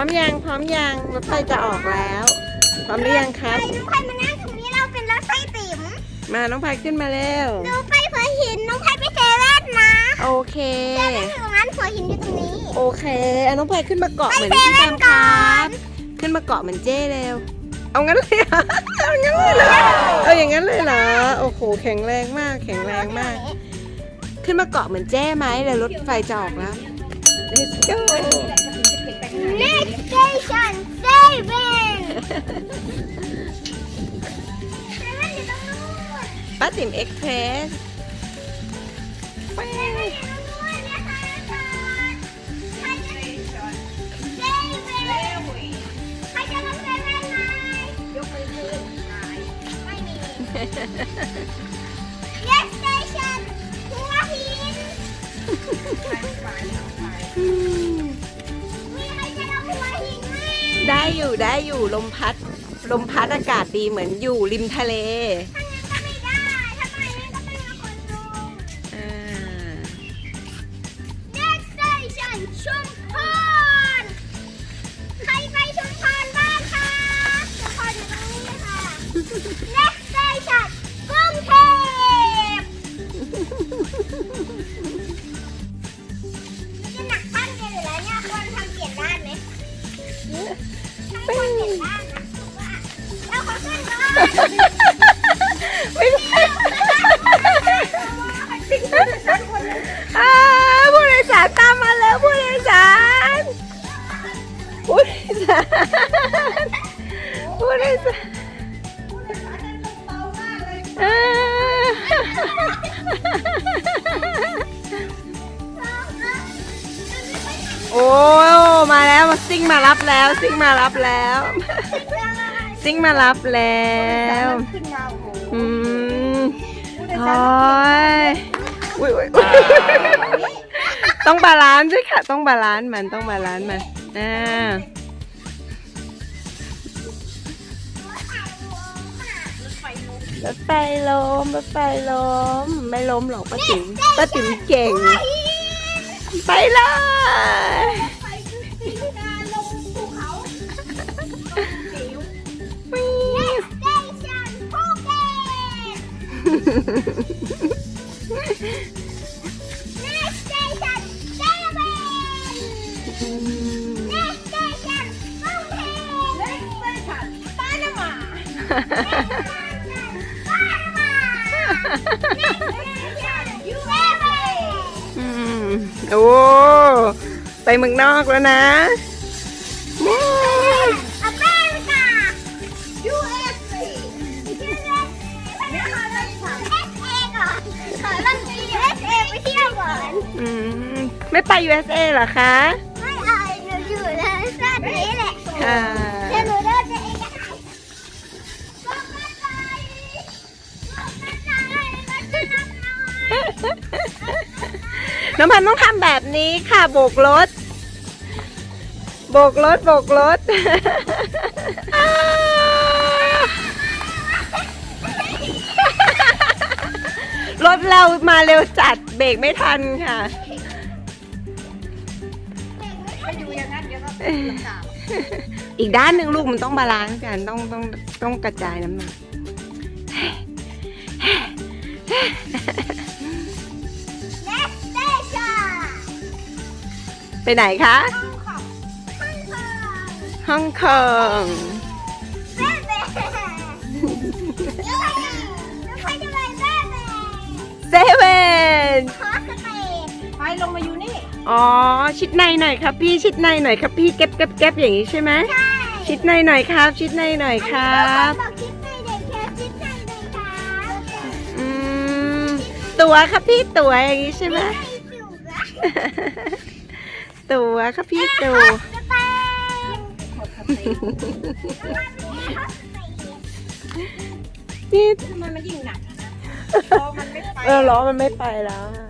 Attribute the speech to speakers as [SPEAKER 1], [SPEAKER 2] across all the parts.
[SPEAKER 1] ร้อมยังพร้อมยังรถไฟจะออกแล้ว พร้อมหรือยังครับ
[SPEAKER 2] ไปน้องพายมานั่งตรงนี้เราเป็นรถไฟติ๋ม
[SPEAKER 1] มาน้องพายขึ้นมาเร็ว
[SPEAKER 2] ดูไปหัวหินน้องพายไปเซเว่นนะ
[SPEAKER 1] โอเค
[SPEAKER 2] เซเว่นอยู่ตรงนั้นหัวหินอยู่ตรงนี้
[SPEAKER 1] โอเคเอาน้องพายขึ้นมาเกาะ
[SPEAKER 2] ไป
[SPEAKER 1] เหมือน
[SPEAKER 2] เซ
[SPEAKER 1] พี่
[SPEAKER 2] เว่
[SPEAKER 1] ตานมค
[SPEAKER 2] ก่อ
[SPEAKER 1] รับ
[SPEAKER 2] น
[SPEAKER 1] ขึ้นมาเกาะเหมือนเจ้เร็ว เอางั้นเลยเหรอเอางั้นเลยเหรอเอาอย่างนั้นเลยเหรอ โอ้โหแข็งแรงมากแข็งแรงมาก ขึ้นมาเกาะเหมือนเจ้ไหมแล้วรถไฟจะออกแล้ว Let's go
[SPEAKER 2] Next station Seven เซเว่นอยู่ตรงนู้น
[SPEAKER 1] ป้าติ๋มเอ็กเพรส
[SPEAKER 2] เซเว่นอยู่ตรงนู้นเนี่ยค่ะจอดใครจะเซเว่นใครจะลงเซเว่นไหมยกมือขึ้นไม่มี Next station หัวหิน ได้
[SPEAKER 1] อยู่ได้อยู่ลมพัด ลมพัดอากาศดีเหมือนอยู่ริมทะเล
[SPEAKER 2] ไม่ได้
[SPEAKER 1] อ่าผู้โดยสารตามมาแล้วผู้โดยสารผู้โดยสารผู้โดยสารอ่าโอ้มาแล้วมาซิ่งมารับแล้ว ซิ่งมารับแล้ว ซิ่งมารับแล้ว
[SPEAKER 2] ขึ้นมาโอ้โห
[SPEAKER 1] อืมโอ้ยอุ้ยอุ๊ยอุ๊ยต้องบาลานซ์ด้วยค่ะ ต้องบาลานซ์มันต้องบาลานซ์มันอ่ารถไฟล้มรถไฟล้มไม่ล้มหรอกป้าติ๋มป้าติ๋มเก่ง ไปเลย
[SPEAKER 2] Next station Seven Next station กรุงเทพ Next station ปานามาปานามา Next station USA
[SPEAKER 1] อืมโอ้ ไปเมืองนอกแล้วนะ
[SPEAKER 2] ไม่
[SPEAKER 1] ไป USA เหรอคะ
[SPEAKER 2] ไม่เอาหนูอยู่ในชาตินี้แหละ
[SPEAKER 1] ค่ะ
[SPEAKER 2] เดี๋ยวหนูเดินจะเองก็ได้ลงมาใจลงมาใจมาจะนำน้อย
[SPEAKER 1] น้องพันธุ์ต้องทำแบบนี้ค่ะโบกรถ โบกรถโบกรถรถเรามาเร็วจัดเบรกไม่ทันค่ะ อีกด้านหนึ่งลูกมันต้องบาลานซ์กันต้องต้องต้องกระจายน้ำหนัก
[SPEAKER 2] Next station
[SPEAKER 1] ไปไหนคะ
[SPEAKER 2] ฮ่องกง
[SPEAKER 1] ฮ่องกง
[SPEAKER 2] แม่แม่แล้วใครจะไปแม่แม่
[SPEAKER 1] เซเว่น
[SPEAKER 2] ขอสเตจ
[SPEAKER 3] ไปลงมาอยู่นี่
[SPEAKER 1] อ๋อ ชิดในหน่อยครับพี่ ชิดในหน่อยครับพี่ เก็บเก็บเก็บอย่างนี้ใช่ไหม
[SPEAKER 2] ใช่
[SPEAKER 1] ชิดในหน่อยครับ ชิดในหน่อยครับ
[SPEAKER 2] บอกคิดในเด็กแค่คิดในเด็กครับ
[SPEAKER 1] อืม ตัวครับพี่ตัวอย่างนี้ใช่ไหม
[SPEAKER 2] ไม่จุกอะ
[SPEAKER 1] ตัวครับพี่ตัว
[SPEAKER 2] สเตจ
[SPEAKER 1] นี่
[SPEAKER 3] ทำไมมันยิ่งหนักพอมันไม่ไป
[SPEAKER 1] เออล้อมันไม่ไปแล้วอะ
[SPEAKER 3] แน่นเลย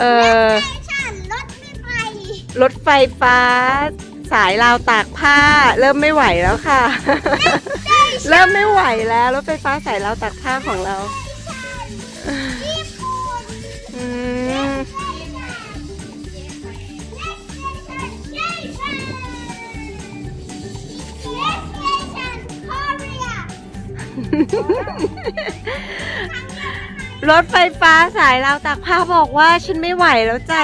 [SPEAKER 1] เออ
[SPEAKER 2] รถไร
[SPEAKER 1] ถไฟฟ้า สายราวตากผ้า เริ่มไม่ไหวแล้วค่ะ เริ่มไม่ไหวแล้วรถไฟฟ้าสายราวตากผ้าของเราอืม รถไฟฟ้าสายราวตากผ้าบอกว่าฉันไม่ไหวแล้วจ้ะ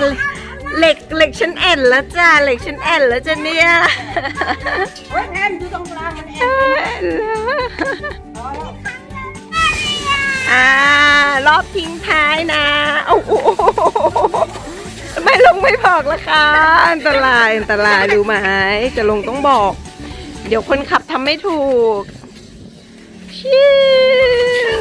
[SPEAKER 1] เหล็กเหล็กฉันแอนแล้วจ้ะเหล็กฉันแอนแล้วจ้ะเนี่ย
[SPEAKER 3] โอ้ยแอนอยู่ตรงกลางมันแอน
[SPEAKER 1] แอนแล้ว
[SPEAKER 3] พอแล้ว
[SPEAKER 1] อ่ารอบทิ้งท้ายนะโอ้โหไม่ลงไม่บอกละค่ะอันตรายอันตรายดูไหมจะลงต้องบอก เดี๋ยวคนขับทำไม่ถูกชิว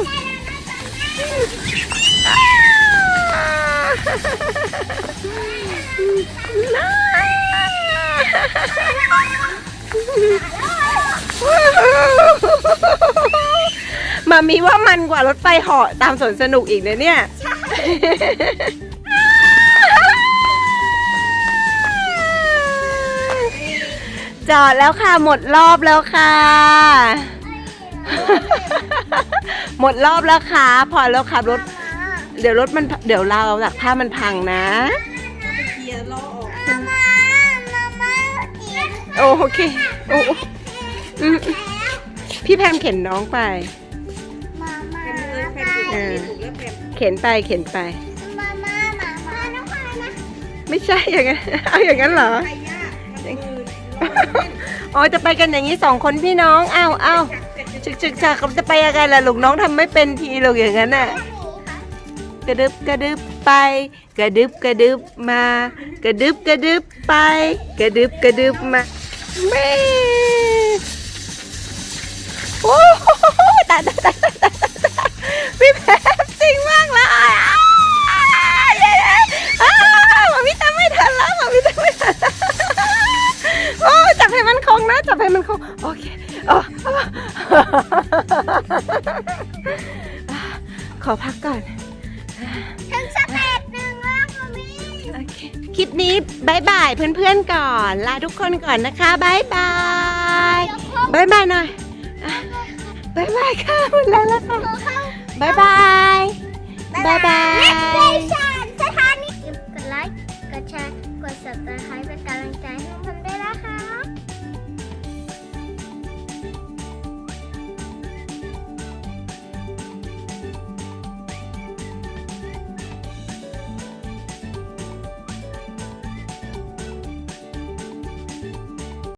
[SPEAKER 1] มามีว่ามันกว่ารถไฟเหาะตามสวนสนุกอีกนะเนี่ย จอดแล้วค่ะ หมดรอบแล้วค่ะ หมดรอบแล้วค่ะ พอแล้วขับรถ เดี๋ยวรถมันเดี๋ยวเราจากผ้ามันพังนะ
[SPEAKER 3] เคลียร์ล้อออก
[SPEAKER 2] มามามามาเดี๋ยว
[SPEAKER 1] โอเคโอ้อืมพี่แพมเข็นน้องไป
[SPEAKER 2] มามา
[SPEAKER 3] เป็นมือแผ่น
[SPEAKER 1] เออ
[SPEAKER 3] ถูกแล้วแผ่น
[SPEAKER 1] เข็นไปเข็นไป
[SPEAKER 2] มามามามาน้องพายนะ
[SPEAKER 1] ไม่ใช่อย่างนั้นเอาอย่างนั้นเหรอ
[SPEAKER 3] ใครยากมันมือล้อเล่น
[SPEAKER 1] อ๋อจะไปกันอย่างนี้สองคนพี่น้องอ้าวอ้าวชึกชึกชาเขาจะไปยังไงล่ะลูกน้องทำไม่เป็นทีหรอกอย่างนั้นน่ะ กระดึบกระดึบไป กระดึบกระดึบมา กระดึบกระดึบไป กระดึบกระดึบมาแม่โอ้โหตายตายตายตายตายตายพี่แพมจริงมากเลยอ้าวเดี๋ยอ้าวมามิตามไม่ทันแล้วมามิตามไม่ทันโอ้จับให้มันคงนะจับให้มันคงโอเคโอ้ขอพักก่อน
[SPEAKER 2] ถึงสเต็ปหนึ่งแล้วมามี
[SPEAKER 1] โอเคคลิปนี้บายบายเพื่อนๆก่อน ลาทุกคนก่อนนะคะบายบายบายบายหน่อยอะบายบายค่ะหมดแล้วแล้วค่ะบายบายบายบาย
[SPEAKER 2] Next Station สถานีกดไลค์ กดแชร์ กด subscribe เป็นกำลังใจให้พวก